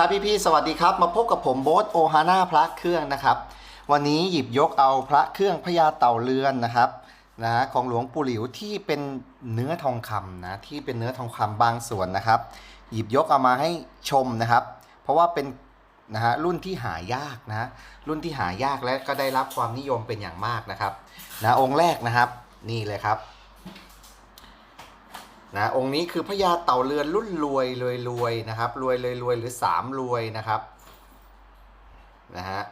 ครับพี่ๆสวัสดีครับ มาพบกับผมโบ๊ทโอฮาน่าพระเครื่องนะครับ วันนี้หยิบยกเอาพระเครื่องพญาเต่าเรือนนะครับนะของหลวงปู่หลิวที่เป็นเนื้อทองคำนะที่เป็นเนื้อทองคำบางส่วนนะครับ หยิบยกเอามาให้ชมนะครับ เพราะว่าเป็นนะฮะรุ่นที่หายากนะรุ่นที่หายากและก็ได้รับความนิยมเป็นอย่างมากนะครับนะองค์แรกนะครับ นี่เลยครับ นะองค์นี้คือพญาเต่าเรือนรุ่นรวยรวยรวยนะครับรวยรวยรวยหรือสามรวยนะครับนะฮะ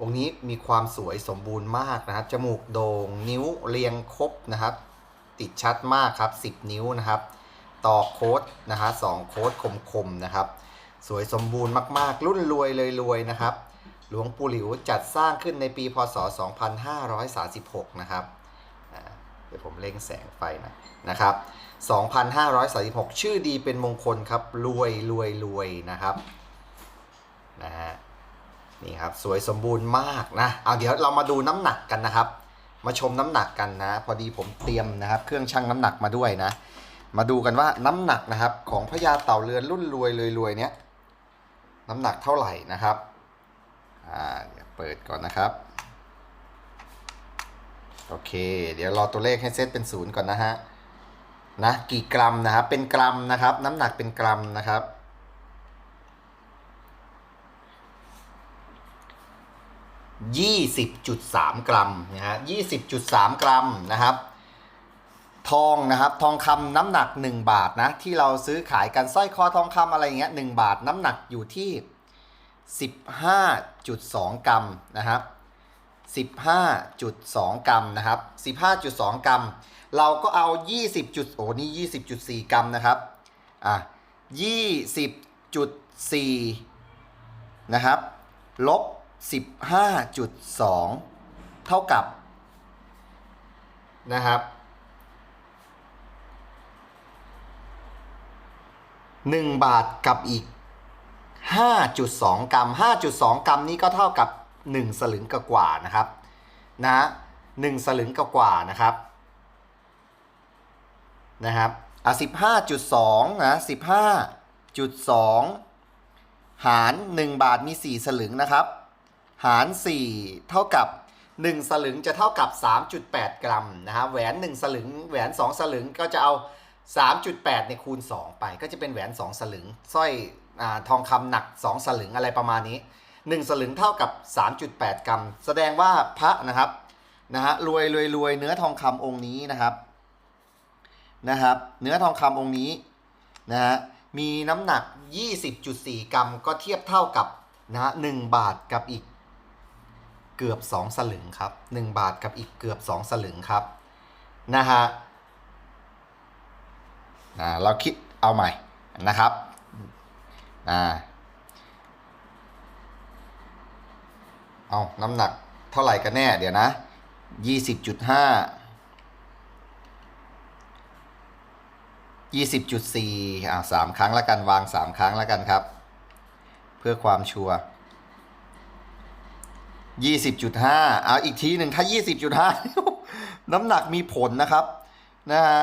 องค์นี้มีความสวยสมบูรณ์มากนะครับจมูกโด่งนิ้วเรียงครบนะครับ ติดชัดมากครับ 10 นิ้วนะครับ ต่อโค้ดนะฮะสองโค้ดคมๆนะครับ สวยสมบูรณ์มากๆ รุ่นรวยเลยรวยนะครับ หลวงปู่หลิวจัดสร้างขึ้นในปีพศ 2536 นะครับเดี๋ยวผมเร่งแสงไฟหนะนะครับ 2,536 ชื่อดีเป็นมงคลครับ รวยรวยรวยนะครับนะฮะนี่ครับสวยสมบูรณ์มากนะเอาเดี๋ยวเรามาดูน้ำหนักกันนะครับ มาชมน้ำหนักกันนะ พอดีผมเตรียมนะครับ เครื่องชั่งน้ำหนักมาด้วยนะ มาดูกันว่าน้ำหนักนะครับ ของพญาเต่าเรือนรุ่นรวยรวยรวยเนี้ยน้ำหนักเท่าไหร่นะครับอ่าเดี๋ยวเปิดก่อนนะครับโอเค เดี๋ยวรอตัวเลขให้เซตเป็นศูนย์ก่อนนะฮะ นะกี่กรัมนะครับเป็นกรัมนะครับ น้ำหนักเป็นกรัมนะครับ20.3กรัมนะฮะ20.3กรัมนะครับ ทองนะครับ ทองคำน้ำหนัก1บาทนะที่เราซื้อขายกันสร้อยคอทองคำอะไรอย่างเงี้ย1บาทน้ำหนักอยู่ที่15.2กรัมนะครับ 15.2 กรัมนะครับ 15.2 กรัม เราก็เอา 20จุดโอ้นี่ 20.4 กรัมนะครับ อะ 20.4 นะครับ ลบ 15.2 เท่ากับ นะครับ 1 บาทกับอีก 5.2 กรัม 5.2 กรัมนี้ก็เท่ากับ 1 สลึงกกว่านะครับนะ1สลึงกว่านะครับนะครับอะ15.2นะ15.2หาร 1 บาทมี 4 สลึงนะครับ หาร 4 เท่ากับ 1 สลึงจะเท่ากับ 3.8 กรัมนะฮะแหวน 1 สลึง แหวน 2 สลึงก็จะเอา 3.8ในคูณ 2 ไป ก็จะเป็นแหวน 2 สลึงสร้อยอทองคำหนัก 2 สลึงอะไรประมาณนี้ 1 สลึงเท่ากับ 3.8 กรัม แสดงว่าพระนะครับนะฮะรวยรวยรวยเนื้อทองคำองค์นี้นะครับนะครับ เนื้อทองคำองค์นี้นะฮะมีน้ำหนัก 20.4 กรัม ก็เทียบเท่ากับนะฮะ1บาทกับอีกเกือบ 2 สลึงครับ 1 บาทกับอีกเกือบ 2 สลึงครับนะฮะนะเราคิดเอาใหม่นะครับอ่า เอาน้ำหนักเท่าไหร่กันแน่ เดี๋ยวนะ20.5 20.4อ่าสามครั้งแล้วกันวางสามครั้งแล้วกันครับ เพื่อความชัวร์20.5เอาอีกทีหนึ่งถ้า20.5น้ำหนักมีผลนะครับนะฮะ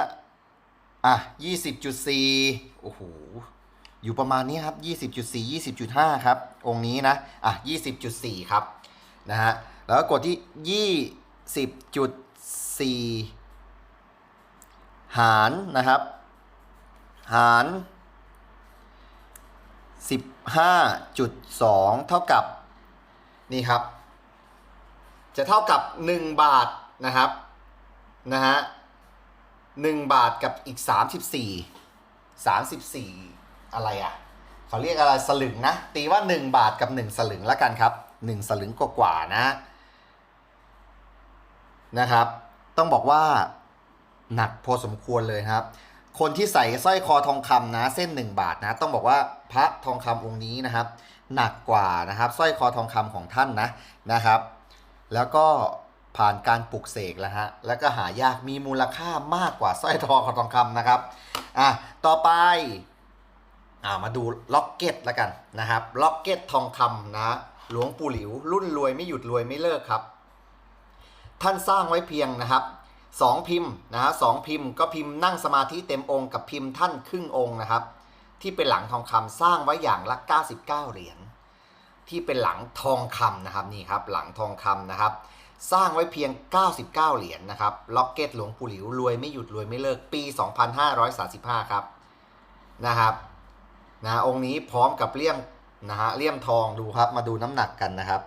อะ20.4โอ้โหอยู่ประมาณนี้ครับ20.4 20.5ครับ องค์นี้นะ อะ20.4ครับ นะฮะ แล้วกดที่ 20.4 หารนะครับ หาร 15.2 เท่ากับ นี่ครับ จะเท่ากับ 1 บาทนะครับ นะฮะ1บาทกับอีก 34 34 อะไรอะ่ะ เขาเรียกอะไรสลึงนะ ตีว่า 1 บาทกับ 1 สลึงแล้วกันครับ 1 สลึงกว่าๆนะนะครับ ต้องบอกว่าหนักพอสมควรเลยครับ คนที่ใส่สร้อยคอทองคำนะเส้น 1 บาทนะ ต้องบอกว่าพระทองคำองค์นี้นะครับ หนักกว่านะครับสร้อยคอทองคำของท่านนะนะครับ แล้วก็ผ่านการปลุกเสกแล้วฮะ แล้วก็หายากมีมูลค่ามากกว่าสร้อยทองคอทองคำนะครับ อะ ต่อไป อ่ามาดูล็อกเก็ตแล้วกันนะครับ ล็อกเก็ตทองคำนะ หลวงปู่หลิว รุ่นรวยไม่หยุดรวยไม่เลิกครับ ท่านสร้างไว้เพียงนะครับสองพิมพ์นะฮะสองพิมพ์ก็พิมพ์นั่งสมาธิเต็มองค์กับพิมพ์ท่านครึ่งองค์นะครับ ที่เป็นหลังทองคำสร้างไว้อย่างละ 99 เหรียญที่เป็นหลังทองคำนะครับนี่ครับหลังทองคำนะครับ สร้างไว้เพียง 99 เหรียญนะครับล็อกเก็ตหลวงปู่หลิวรวยไม่หยุดรวยไม่เลิกปี 2535 ครับนะครับนะองค์นี้พร้อมกับเลี่ยม นะฮะเลี่ยมทองดูครับมาดูน้ำหนักกันนะครับ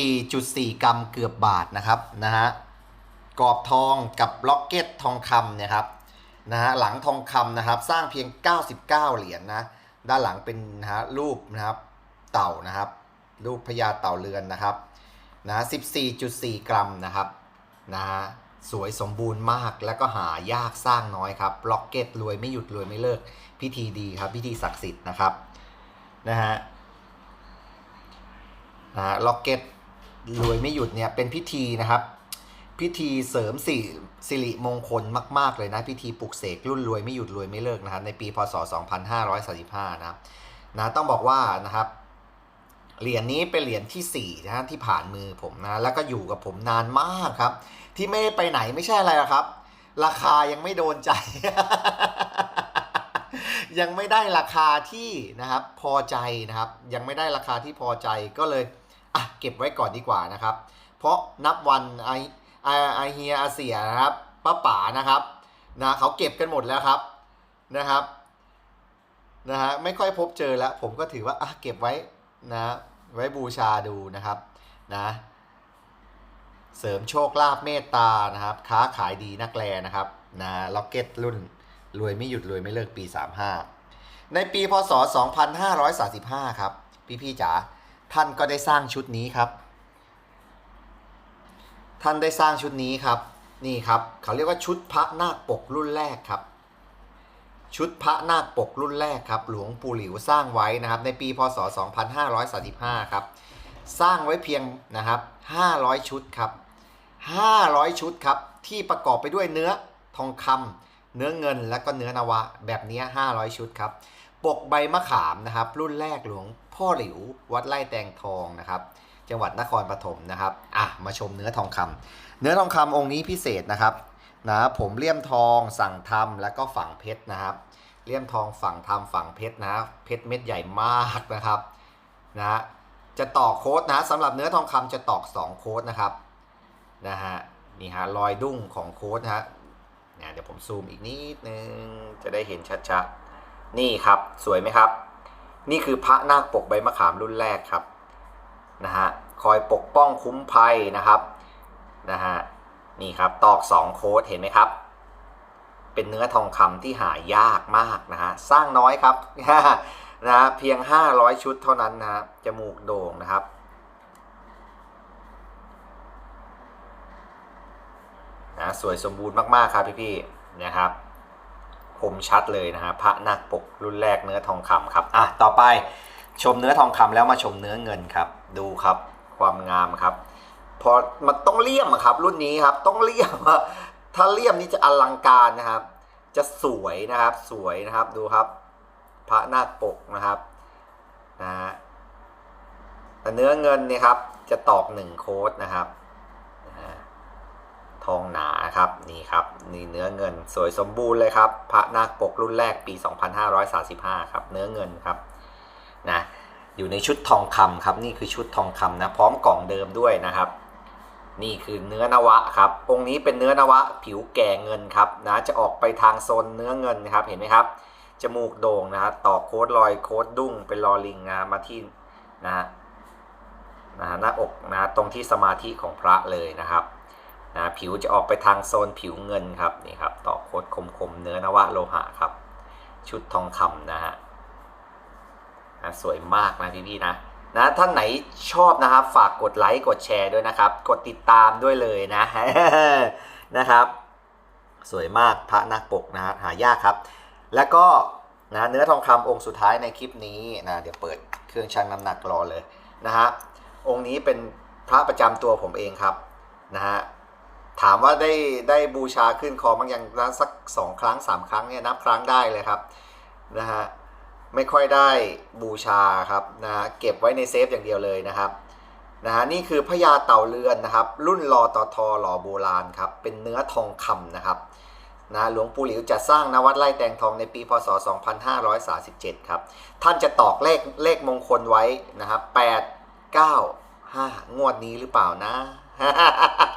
14.4 กรัมเกือบบาทนะครับนะฮะกรอบทองกับล็อกเก็ตทองคำเนี่ยครับนะฮะหลังทองคำนะครับสร้างเพียง 99 เหรียญนะด้านหลังเป็นนะฮะรูปนะครับเต่านะครับ รูปพญาเต่าเรือนนะครับนะ14.4 กรัมนะครับนะฮะ สวยสมบูรณ์มากแล้วก็หายากสร้างน้อยครับล็อกเก็ตรวยไม่หยุดรวยไม่เลิก พิธีดีครับ พิธีศักดิ์สิทธิ์นะครับนะฮะนะฮะล็อกเก็ตรวยไม่หยุดเนี่ยเป็นพิธีนะครับ พิธีเสริมสิสิริมงคลมาก ๆ เลยนะ พิธีปลุกเสกรุ่นรวยไม่หยุดรวยไม่เลิกนะครับในปีพศ 2535 นะครับนะต้องบอกว่านะครับ เหรียญนี้เป็นเหรียญที่4นะฮะที่ผ่านมือผมนะแล้วก็อยู่กับผมนานมากครับ ที่ไม่ได้ไปไหนไม่ใช่อะไรหรอครับ ราคายังไม่โดนใจ ยังไม่ได้ราคาที่นะครับพอใจนะครับ ยังไม่ได้ราคาที่พอใจก็เลยอะเก็บไว้ก่อนดีกว่านะครับ เพราะนับวันไอไอไอเฮียอาเสียนะครับป้าป๋านะครับนะเขาเก็บกันหมดแล้วครับนะครับนะฮะไม่ค่อยพบเจอแล้ว ผมก็ถือว่าอะเก็บไว้ นะไว้บูชาดูนะครับนะเสริมโชคลาภเมตตานะครับ ค้าขายดีนักแลนะครับนะล็อกเก็ตรุ่นรวยไม่หยุดรวยไม่เลิกปี 35 ในปีพศ 2535 ครับ พี่ๆจ๋าท่านก็ได้สร้างชุดนี้ครับ ท่านได้สร้างชุดนี้ครับ นี่ครับ เขาเรียกว่าชุดพระนาคปกรุ่นแรกครับ ชุดพระนาคปกรุ่นแรกครับ หลวงปู่หลิวสร้างไว้นะครับ ในปีพศ 2535 ครับ สร้างไว้เพียงนะครับ 500 ชุดครับ 500 ชุดครับ ที่ประกอบไปด้วยเนื้อทองคำเนื้อเงินและก็เนื้อนวะ แบบนี้ 500 ชุดครับ ปกใบมะขามนะครับ รุ่นแรกหลวงพ่อหลิว วัดไร่แตงทองนะครับ จังหวัดนครปฐมนะครับ อะ มาชมเนื้อทองคำเนื้อทองคำองค์นี้พิเศษนะครับ นะผมเลี่ยมทองสั่งทำแล้วก็ฝังเพชรนะครับ เลี่ยมทองฝังทำฝังเพชรนะเพชรเม็ดใหญ่มากนะครับนะจะตอกโค้ดนะสำหรับเนื้อทองคำจะตอก 2 โค้ดนะครับนะฮะนี่ฮะรอยดุ้งของโค้ดนะฮะเนี่ยเดี๋ยวผมซูมอีกนิดนึงจะได้เห็นชัดๆนี่ครับสวยไหมครับ นี่คือพระนาคปกใบมะขามรุ่นแรกครับนะฮะคอยปกป้องคุ้มภัยนะครับนะฮะ นี่ครับตอก 2 โค้ดเห็นไหมครับ เป็นเนื้อทองคำที่หายากมากนะฮะสร้างน้อยครับนะเพียง 500 ชุดเท่านั้นนะฮะจมูกโด่งนะครับนะสวยสมบูรณ์มากๆครับพี่ๆนะครับคมชัดเลยนะฮะพระนาคปกรุ่นแรกเนื้อทองคำครับอะต่อไปชมเนื้อทองคำแล้วมาชมเนื้อเงินครับ ดูครับความงามครับ พอมันต้องเลี่ยมครับ รุ่นนี้ครับ ต้องเลี่ยมถ้าเลี่ยมนี่จะอลังการนะครับ จะสวยนะครับ สวยนะครับดูครับ พระนาคปกนะครับนะฮะแต่เนื้อเงินเนี่ยครับ จะตอกหนึ่งโค้ดนะครับทองหนาครับนี่ครับนี่เนื้อเงินสวยสมบูรณ์เลยครับ พระนาคปกรุ่นแรกปี 2535 ครับ เนื้อเงินครับนะอยู่ในชุดทองคำครับ นี่คือชุดทองคำนะ พร้อมกล่องเดิมด้วยนะครับ นี่คือเนื้อนวะครับ องค์นี้เป็นเนื้อนวะผิวแก่เงินครับนะจะออกไปทางโซนเนื้อเงินนะครับเห็นไหมครับ จมูกโด่งนะต่อโค้ดรอยโค้ดดุ้งเป็นลอลิงนะมาที่นะนะหน้าอกนะตรงที่สมาธิของพระเลยนะครับนะผิวจะออกไปทางโซนผิวเงินครับนี่ครับต่อโค้ดคมๆเนื้อนวะโลหะครับ ชุดทองคำนะฮะนะสวยมากนะพี่ๆนะ นะท่านไหนชอบนะครับฝากกดไลค์กดแชร์ด้วยนะครับ กดติดตามด้วยเลยนะนะครับ สวยมากพระนักปกนะฮะหายากครับ แล้วก็นะเนื้อทองคำองค์สุดท้ายในคลิปนี้นะเดี๋ยวเปิดเครื่องชั่งน้ำหนักรอเลยนะฮะองค์นี้เป็นพระประจำตัวผมเองครับนะฮะถามว่าได้ได้บูชาขึ้นคอบางย่างนะสักสองครั้งสามครั้งเนี่ยนับครั้งได้เลยครับนะฮะ ไม่ค่อยได้บูชาครับนะฮะเก็บไว้ในเซฟอย่างเดียวเลยนะครับนะฮะนี่คือพญาเต่าเรือนนะครับ รุ่นรอตอทอหล่อโบราณครับเป็นเนื้อทองคำนะครับนะหลวงปู่หลิวจะสร้างนวัดไร่แตงทองในปี พศ 2537 ครับ ท่านจะตอกเลขเลขมงคลไว้นะครับ 8 9 5 งวดนี้หรือเปล่านะ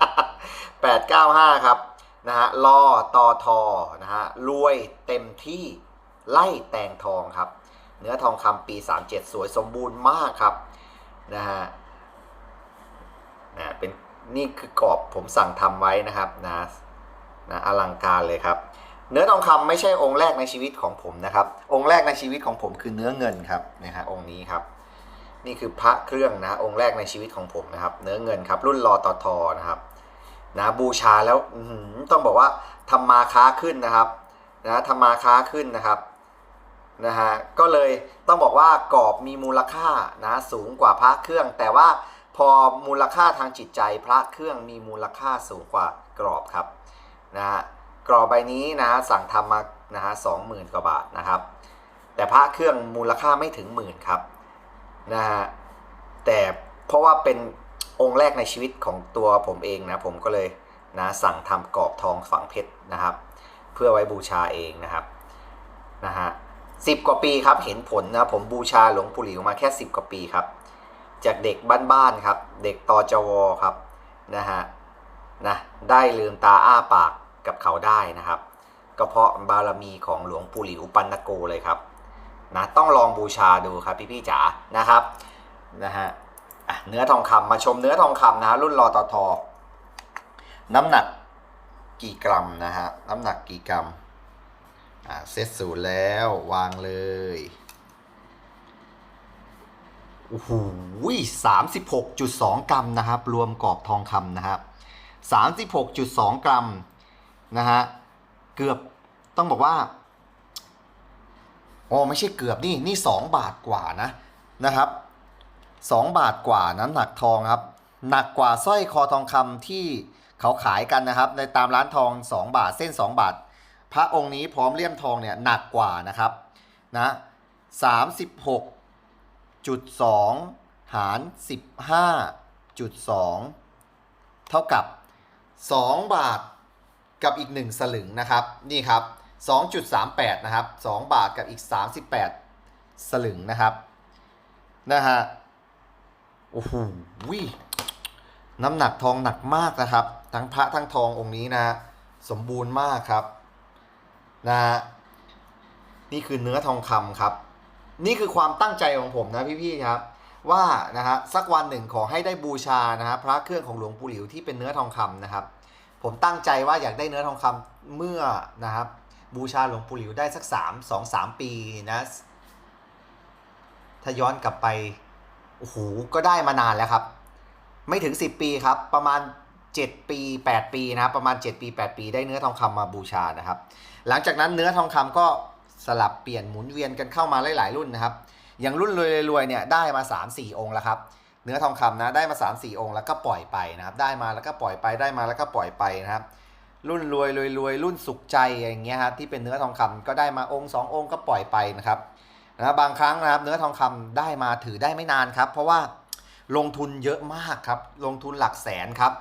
895 ครับนะฮะรอตอทอนะฮะรวยเต็มที่ไล่แตงทองครับ เนื้อทองคำปี 37 สวยสมบูรณ์มากครับนะฮะนะเป็นนี่คือกรอบผมสั่งทำไว้นะครับนะนะอลังการเลยครับ เนื้อทองคำไม่ใช่องค์แรกในชีวิตของผมนะครับ องค์แรกในชีวิตของผมคือเนื้อเงินครับนะฮะองค์นี้ครับ นี่คือพระเครื่องนะองค์แรกในชีวิตของผมนะครับ เนื้อเงินครับ รุ่นรอตอทอนะครับนะบูชาแล้วต้องบอกว่าทำมาค้าขึ้นนะครับนะทำมาค้าขึ้นนะครับ นะฮะก็เลยต้องบอกว่ากรอบมีมูลค่านะสูงกว่าพระเครื่อง แต่ว่าพอมูลค่าทางจิตใจพระเครื่องมีมูลค่าสูงกว่ากรอบครับนะฮะกรอบใบนี้นะสั่งทำมานะฮะสองหมื่นกว่าบาทนะครับ แต่พระเครื่องมูลค่าไม่ถึงหมื่นครับนะฮะแต่เพราะว่าเป็นองค์แรกในชีวิตของตัวผมเองนะผมก็เลยนะสั่งทำกรอบทองฝังเพชรนะครับ เพื่อไว้บูชาเองนะครับนะฮะ สิบกว่าปีครับเห็นผลนะผมบูชาหลวงปู่หลิวมาแค่ 10 กว่าปีครับ จากเด็กบ้านๆครับ เด็กตอจวครับนะฮะนะได้ลืมตาอ้าปากกับเขาได้นะครับ ก็เพราะบารมีของหลวงปู่หลิวปันนโกเลยครับนะต้องลองบูชาดูครับพี่ๆจ๋านะครับนะฮะเนื้อทองคำมาชมเนื้อทองคำนะฮะรุ่นรอตอทอน้ำหนักกี่กรัมนะฮะน้ำหนักกี่กรัม เซตสูตรแล้ววางเลยโอ้โหสามสิบหกจุดสองกรัมนะครับ รวมกรอบทองคำนะครับสามสิบหกจุดสองกรัมนะฮะ เกือบต้องบอกว่าอ๋อไม่ใช่เกือบนี่นี่สองบาทกว่านะนะครับสองบาทกว่าน้ำหนักทองครับ หนักกว่าสร้อยคอทองคำที่เขาขายกันนะครับ ในตามร้านทอง2บาทเส้น2บาท พระองค์นี้พร้อมเลี่ยมทองเนี่ยหนักกว่านะครับนะสามสิบหกจุดสองหารสิบห้าจุดสองเท่ากับ2บาทกับอีก1สลึงนะครับนี่ครับ2.38นะครับ2บาทกับอีก38สลึงนะครับนะฮะโอ้โหวิน้ำหนักทองหนักมากนะครับ ทั้งพระทั้งทององค์นี้นะ สมบูรณ์มากครับ นะฮะนี่คือเนื้อทองคำครับ นี่คือความตั้งใจของผมนะพี่ๆครับ ว่านะฮะสักวันหนึ่งขอให้ได้บูชานะฮะพระเครื่องของหลวงปู่หลิวที่เป็นเนื้อทองคำนะครับ ผมตั้งใจว่าอยากได้เนื้อทองคำเมื่อนะครับบูชาหลวงปู่หลิวได้สักสามสองสามปีนะถ้าย้อนกลับไปโอ้โหก็ได้มานานแล้วครับ ไม่ถึง 10 ปีครับ ประมาณ 7 ปี 8 ปีนะครับประมาณ 7 ปี 8 ปีได้เนื้อทองคำมาบูชานะครับ หลังจากนั้นเนื้อทองคำก็สลับเปลี่ยนหมุนเวียนกันเข้ามาหลาย ๆ รุ่นนะครับ อย่างรุ่นรวยๆเนี่ยได้มา 3-4 องค์แล้วครับเนื้อทองคำนะได้มา3-4องค์แล้วก็ปล่อยไปนะครับได้มาแล้วก็ปล่อยไปได้มาแล้วก็ปล่อยไปนะครับ รุ่นรวยรวยรวยรุ่นสุขใจอย่างเงี้ยครับที่เป็นเนื้อทองคำก็ได้มาองค์สององค์ก็ปล่อยไปนะครับนะบางครั้งนะครับเนื้อทองคำได้มาถือได้ไม่นานครับ เพราะว่าลงทุนเยอะมากครับลงทุนหลักแสนครับ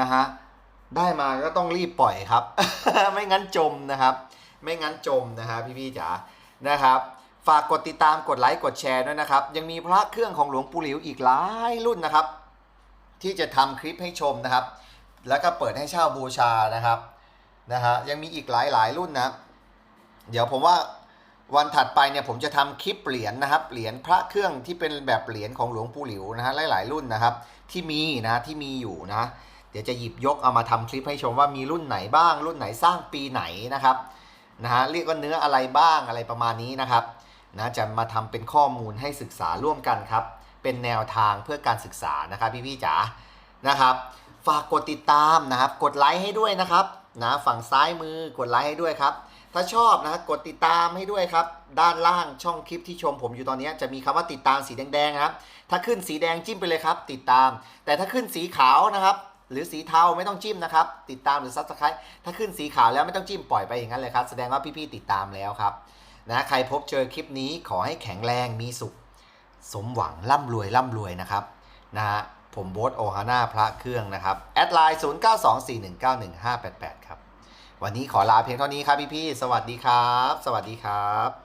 นะฮะได้มาก็ต้องรีบปล่อยครับ ไม่งั้นจมนะครับ ไม่งั้นจมนะฮะพี่ๆจ๋านะครับ ฝากกดติดตามกดไลค์กดแชร์ด้วยนะครับ ยังมีพระเครื่องของหลวงปู่หลิวอีกหลายรุ่นนะครับ ที่จะทำคลิปให้ชมนะครับ แล้วก็เปิดให้เช่าบูชานะครับนะฮะยังมีอีกหลายหลายรุ่นนะเดี๋ยวผมว่าวันถัดไปเนี่ยผมจะทำคลิปเหรียญนะครับเหรียญพระเครื่องที่เป็นแบบเหรียญของหลวงปู่หลิวนะฮะหลายๆรุ่นนะครับ ที่มีนะที่มีอยู่นะ เดี๋ยวจะหยิบยกเอามาทำคลิปให้ชมว่ามีรุ่นไหนบ้าง รุ่นไหนสร้างปีไหนนะครับนะฮะเรียกว่าเนื้ออะไรบ้างอะไรประมาณนี้นะครับนะจะมาทำเป็นข้อมูลให้ศึกษาร่วมกันครับ เป็นแนวทางเพื่อการศึกษานะครับพี่ๆจ๋านะครับฝากกดติดตามนะครับ กดไลค์ให้ด้วยนะครับนะฝั่งซ้ายมือกดไลค์ให้ด้วยครับ ถ้าชอบนะกดติดตามให้ด้วยครับ ด้านล่างช่องคลิปที่ชมผมอยู่ตอนนี้จะมีคำว่าติดตามสีแดงๆนะครับ ถ้าขึ้นสีแดงจิ้มไปเลยครับ ติดตาม แต่ถ้าขึ้นสีขาวนะครับ หรือสีเทาไม่ต้องจิ้มนะครับ ติดตามหรือซับสไครต์ถ้าขึ้นสีขาวแล้วไม่ต้องจิ้มปล่อยไปอย่างนั้นเลยครับ แสดงว่าพี่ๆติดตามแล้วครับนะใครพบเจอคลิปนี้ขอให้แข็งแรงมีสุข สมหวังร่ำรวยร่ำรวยนะครับนะฮะผมโบ๊ทโอฮาน่าพระเครื่องนะครับ แอดไลน์ 0924191588 ครับ วันนี้ขอลาเพียงเท่านี้ครับพี่ๆสวัสดีครับ สวัสดีครับ